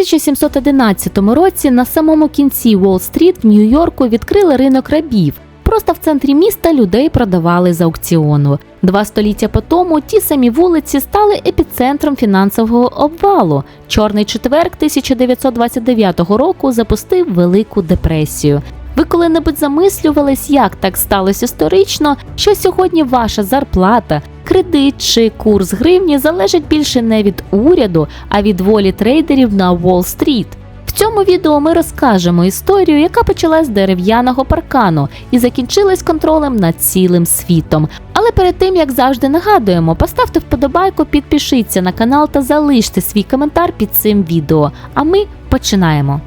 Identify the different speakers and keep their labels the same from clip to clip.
Speaker 1: 1711 році на самому кінці Уолл-стріт в Нью-Йорку відкрили ринок рабів. Просто в центрі міста людей продавали з аукціону. Два століття по тому ті самі вулиці стали епіцентром фінансового обвалу. Чорний четверг 1929 року запустив Велику депресію. Ви коли-небудь замислювались, як так сталося історично, що сьогодні ваша зарплата, кредит чи курс гривні залежить більше не від уряду, а від волі трейдерів на Уолл-стріт. В цьому відео ми розкажемо історію, яка почалась з дерев'яного паркану і закінчилась контролем над цілим світом. Але перед тим як завжди нагадуємо, поставте вподобайку, підпишіться на канал та залиште свій коментар під цим відео. А ми починаємо.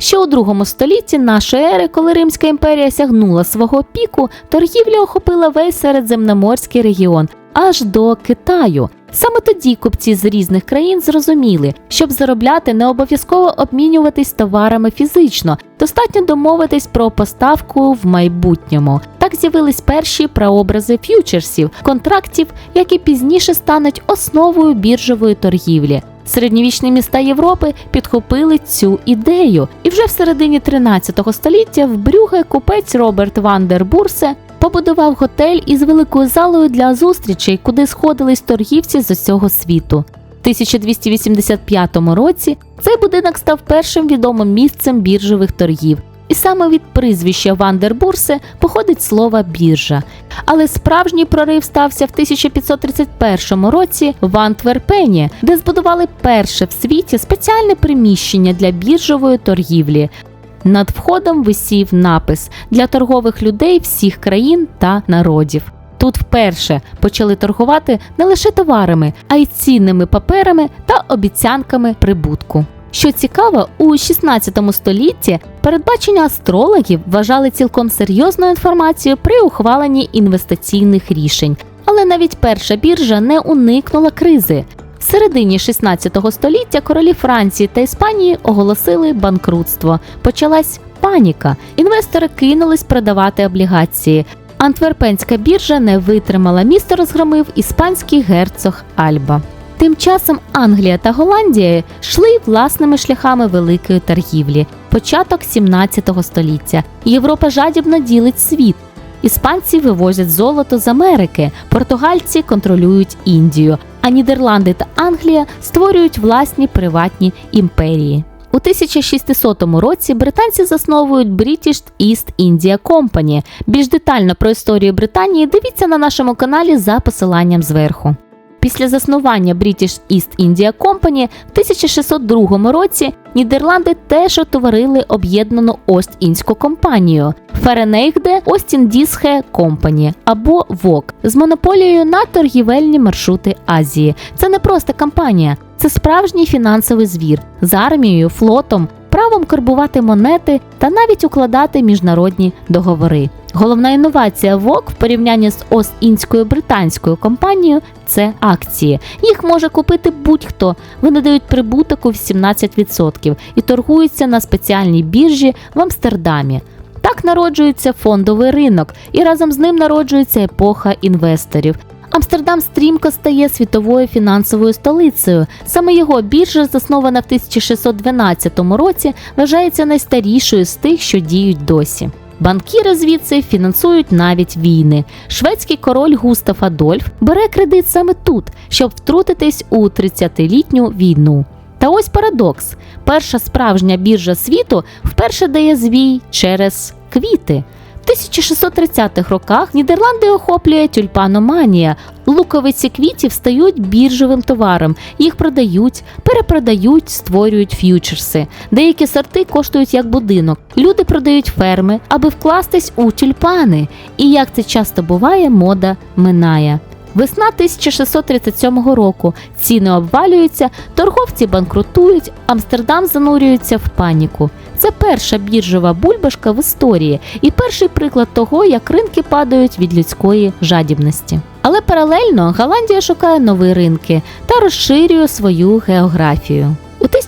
Speaker 1: Ще у другому столітті нашої ери, коли Римська імперія сягнула свого піку, торгівля охопила весь середземноморський регіон аж до Китаю. Саме тоді купці з різних країн зрозуміли, щоб заробляти, не обов'язково обмінюватись товарами фізично, достатньо домовитись про поставку в майбутньому. Так з'явились перші прообрази ф'ючерсів, контрактів, які пізніше стануть основою біржової торгівлі. Середньовічні міста Європи підхопили цю ідею, і вже в середині 13 століття в Брюге купець Роберт Вандер Бурсе побудував готель із великою залою для зустрічей, куди сходились торгівці з усього світу. В 1285 році цей будинок став першим відомим місцем біржових торгів. І саме від прізвища Вандербурсе походить слово біржа. Але справжній прорив стався в 1531 році в Антверпені, де збудували перше в світі спеціальне приміщення для біржової торгівлі. Над входом висів напис для торгових людей всіх країн та народів. Тут вперше почали торгувати не лише товарами, а й цінними паперами та обіцянками прибутку. Що цікаво, у 16 столітті передбачення астрологів вважали цілком серйозною інформацією при ухваленні інвестиційних рішень, але навіть перша біржа не уникнула кризи. В середині 16 століття королі Франції та Іспанії оголосили банкрутство. Почалась паніка. Інвестори кинулись продавати облігації. Антверпенська біржа не витримала місто розгромив іспанський герцог Альба. Тим часом Англія та Голландія йшли власними шляхами великої торгівлі. Початок 17 століття. Європа жадібно ділить світ. Іспанці вивозять золото з Америки, португальці контролюють Індію, а Нідерланди та Англія створюють власні приватні імперії. У 1600 році британці засновують British East India Company. Більш детально про історію Британії дивіться на нашому каналі за посиланням зверху. Після заснування British East India Company в 1602 році Нідерланди теж утворили об'єднану Ост-Індську компанію Ференейгде Остіндісхе Компані або ВОК з монополією на торгівельні маршрути Азії. Це не просто компанія, це справжній фінансовий звір з армією, флотом, правом карбувати монети та навіть укладати міжнародні договори. Головна інновація ВОК в порівнянні з Ост-Індською британською компанією це акції. Їх може купити будь-хто. Вони дають прибуток у 18% і торгуються на спеціальній біржі в Амстердамі. Так народжується фондовий ринок, і разом з ним народжується епоха інвесторів. Амстердам стрімко стає світовою фінансовою столицею. Саме його біржа, заснована в 1612 році, вважається найстарішою з тих, що діють досі. Банкіри звідси фінансують навіть війни. Шведський король Густав Адольф бере кредит саме тут, щоб втрутитись у 30-літню війну. Та ось парадокс: перша справжня біржа світу вперше дає звій через квіти. В 1630-х роках Нідерланди охоплює тюльпаноманія. Луковиці квітів стають біржовим товаром. Їх продають, перепродають, створюють ф'ючерси. Деякі сорти коштують як будинок. Люди продають ферми, аби вкластись у тюльпани. І як це часто буває, мода минає. Весна 1637 року. Ціни обвалюються, торговці банкрутують, Амстердам занурюється в паніку. Це перша біржова бульбашка в історії і перший приклад того, як ринки падають від людської жадібності. Але паралельно Голландія шукає нові ринки та розширює свою географію.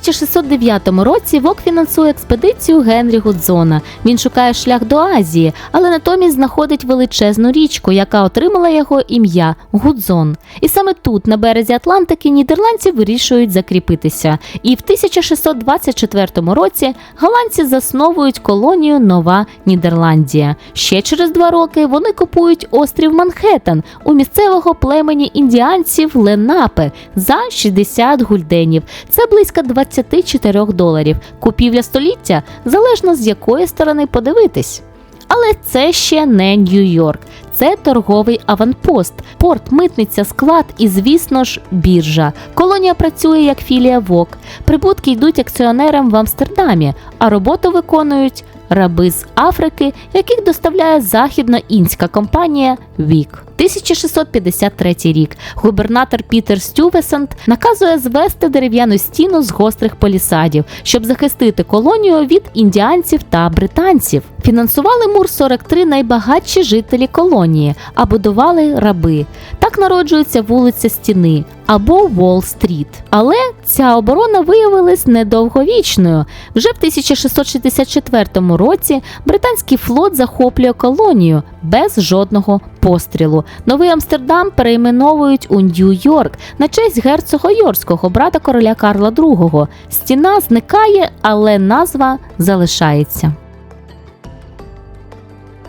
Speaker 1: У 1609 році Вок фінансує експедицію Генрі Гудзона. Він шукає шлях до Азії, але натомість знаходить величезну річку, яка отримала його ім'я Гудзон. І саме тут, на березі Атлантики, нідерландці вирішують закріпитися. І в 1624 році голландці засновують колонію Нова Нідерландія. Ще через два роки вони купують острів Манхеттен у місцевого племені індіанців Ленапе за 60 гульденів. Це близько 24 доларів. Купівля століття залежно з якої сторони подивитись. Але це ще не Нью-Йорк, це торговий аванпост, порт, митниця, склад і, звісно ж, біржа. Колонія працює як філія ВОК. Прибутки йдуть акціонерам в Амстердамі, а роботу виконують раби з Африки, яких доставляє західноінська компанія Вік. 1653 рік губернатор Пітер Стювесент наказує звести дерев'яну стіну з гострих полісадів, щоб захистити колонію від індіанців та британців. Фінансували мур 43 найбагатші жителі колонії, а будували раби. Так народжується вулиця Стіни або Уолл-стріт. Але ця оборона виявилась недовговічною. Вже в 1664 році британський флот захоплює колонію без жодного пострілу. Новий Амстердам перейменовують у Нью-Йорк на честь герцога Йорського, брата короля Карла II. Стіна зникає, але назва залишається.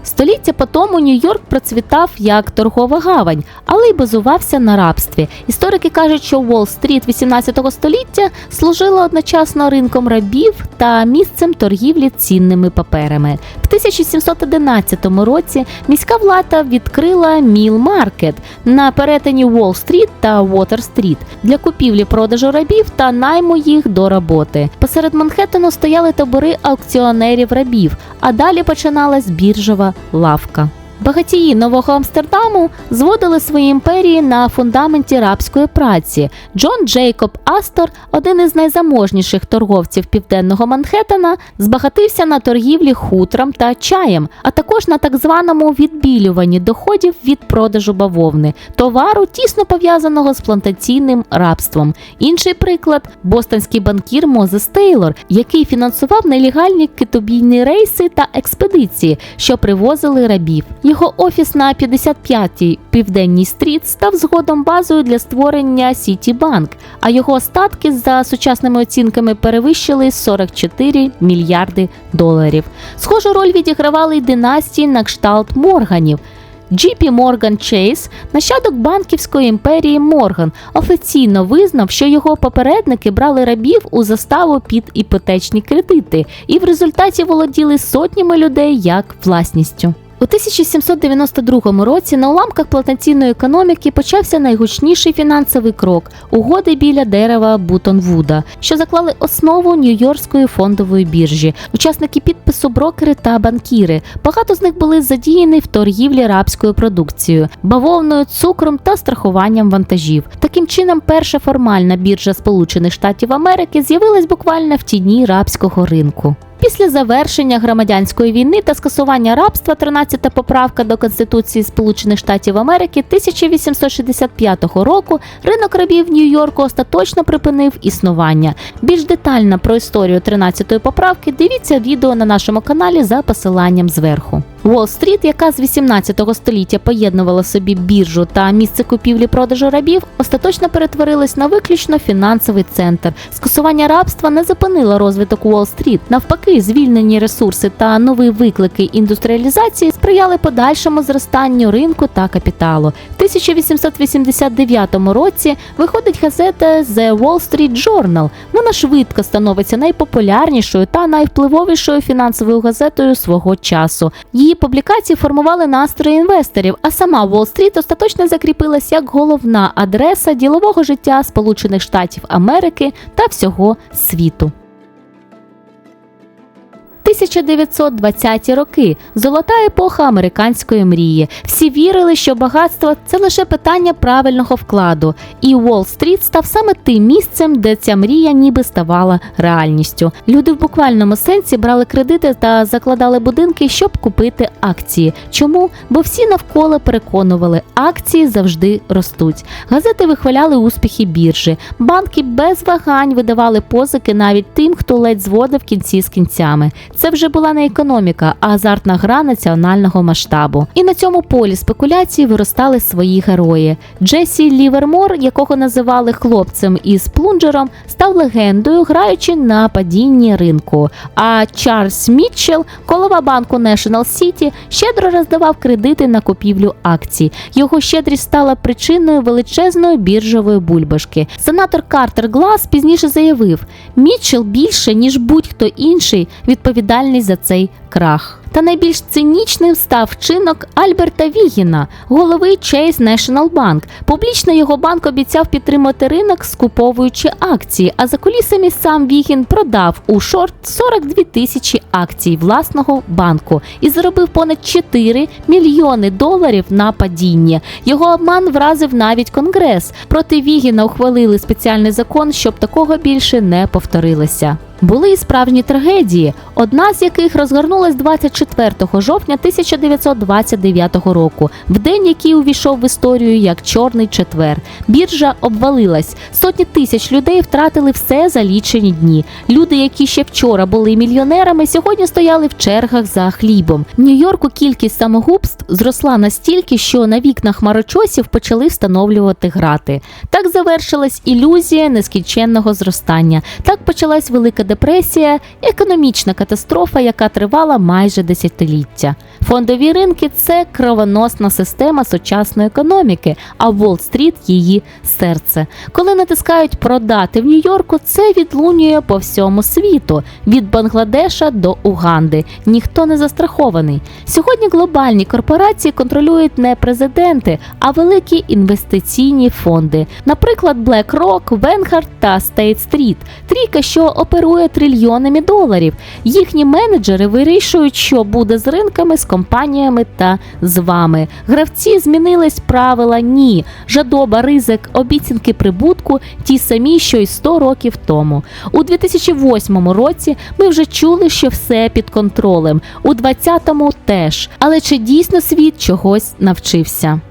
Speaker 1: Століття по тому Нью-Йорк процвітав як торгова гавань, але й базувався на рабстві. Історики кажуть, що Уолл-стріт 18 століття служила одночасно ринком рабів та місцем торгівлі цінними паперами. В 1711 році міська влада відкрила Міл-маркет на перетині Уолл-стріт та Уотер-стріт для купівлі-продажу рабів та найму їх до роботи. Посеред Манхеттену стояли табори аукціонерів рабів, а далі починалась біржова лавка. Багатії нового Амстердаму зводили свої імперії на фундаменті рабської праці. Джон Джейкоб Астор, один із найзаможніших торговців південного Манхеттена, збагатився на торгівлі хутром та чаєм, а також на так званому відбілюванні доходів від продажу бавовни, товару тісно пов'язаного з плантаційним рабством. Інший приклад бостонський банкір Мозес Тейлор, який фінансував нелегальні китобійні рейси та експедиції, що привозили рабів. Його офіс на 55-й південній стріт став згодом базою для створення Сітібанк, а його остатки за сучасними оцінками перевищили 44 мільярди доларів. Схожу роль відігравали й династії на кшталт Морганів. JP Morgan Chase, нащадок банківської імперії Морган, офіційно визнав, що його попередники брали рабів у заставу під іпотечні кредити і в результаті володіли сотнями людей як власністю. У 1792 році на уламках плантаційної економіки почався найгучніший фінансовий крок угоди біля дерева Бутонвуда, що заклали основу Нью-Йоркської фондової біржі. Учасники підпису брокери та банкіри. Багато з них були задіяні в торгівлі рабською продукцією, бавовною, цукром та страхуванням вантажів. Таким чином, перша формальна біржа Сполучених Штатів Америки з'явилась буквально в тіні рабського ринку. Після завершення громадянської війни та скасування рабства 13-та поправка до Конституції Сполучених Штатів Америки 1865 року ринок рабів Нью-Йорку остаточно припинив існування. Більш детально про історію 13-ї поправки дивіться відео на нашому каналі за посиланням зверху. Уолл-стріт, яка з 18 століття поєднувала собі біржу та місце купівлі-продажу рабів, остаточно перетворилась на виключно фінансовий центр. Скасування рабства не зупинило розвиток Уолл-стріт. Навпаки, звільнені ресурси та нові виклики індустріалізації сприяли подальшому зростанню ринку та капіталу. В 1889 році виходить газета The Wall Street Journal. Вона швидко становиться найпопулярнішою та найвпливовішою фінансовою газетою свого часу. Її публікації формували настрої інвесторів, а сама Уолл-стріт остаточно закріпилась як головна адреса ділового життя Сполучених Штатів Америки та всього світу. 1920-ті роки золота епоха американської мрії. Всі вірили, що багатство це лише питання правильного вкладу, і Уолл-стріт став саме тим місцем, де ця мрія ніби ставала реальністю. Люди в буквальному сенсі брали кредити та закладали будинки, щоб купити акції. Чому? Бо всі навколо переконували, акції завжди ростуть. Газети вихваляли успіхи біржі. Банки без вагань видавали позики навіть тим, хто ледь зводив кінці з кінцями. Це вже була не економіка, а азартна гра національного масштабу. І на цьому полі спекуляцій виростали свої герої. Джесі Лівермор, якого називали хлопцем із плунджером, став легендою, граючи на падінні ринку. А Чарльз Мітчелл, голова банку National City, щедро роздавав кредити на купівлю акцій. Його щедрість стала причиною величезної біржової бульбашки. Сенатор Картер Глас пізніше заявив: Мітчелл більше ніж будь-хто інший відповідальний за цей крах. Та найбільш цинічним став вчинок Альберта Вігіна, голови Chase National Bank. Публічно його банк обіцяв підтримати ринок, скуповуючи акції. А за кулісами сам Вігін продав у шорт 42 тисячі акцій власного банку і заробив понад 4 мільйони доларів на падіння. Його обман вразив навіть конгрес. Проти Вігіна ухвалили спеціальний закон, щоб такого більше не повторилося. Були і справжні трагедії, одна з яких розгорнулась 24 жовтня 1929 року, в день, який увійшов в історію як Чорний четвер. Біржа обвалилась. Сотні тисяч людей втратили все за лічені дні. Люди, які ще вчора були мільйонерами, сьогодні стояли в чергах за хлібом. В Нью-Йорку кількість самогубств зросла настільки, що на вікнах марочосів почали встановлювати грати. Так завершилась ілюзія нескінченного зростання. Так почалась велика депресія, економічна катастрофа, яка тривала майже десятиліття. Фондові ринки це кровоносна система сучасної економіки, а Уолл-стріт – її серце. Коли натискають продати в Нью-Йорку, це відлунює по всьому світу від Бангладеша до Уганди. Ніхто не застрахований. Сьогодні глобальні корпорації контролюють не президенти, а великі інвестиційні фонди, наприклад, BlackRock, Vanguard та State Street. Трійка, що оперує трильйонами доларів. Їхні менеджери вирішують, що буде з ринками, з компаніями та з вами. Гравці змінились правила ні. Жадоба, ризик, обіцянки прибутку ті самі, що й 100 років тому. У 2008 році ми вже чули, що все під контролем. У 2020 теж. Але чи дійсно світ чогось навчився?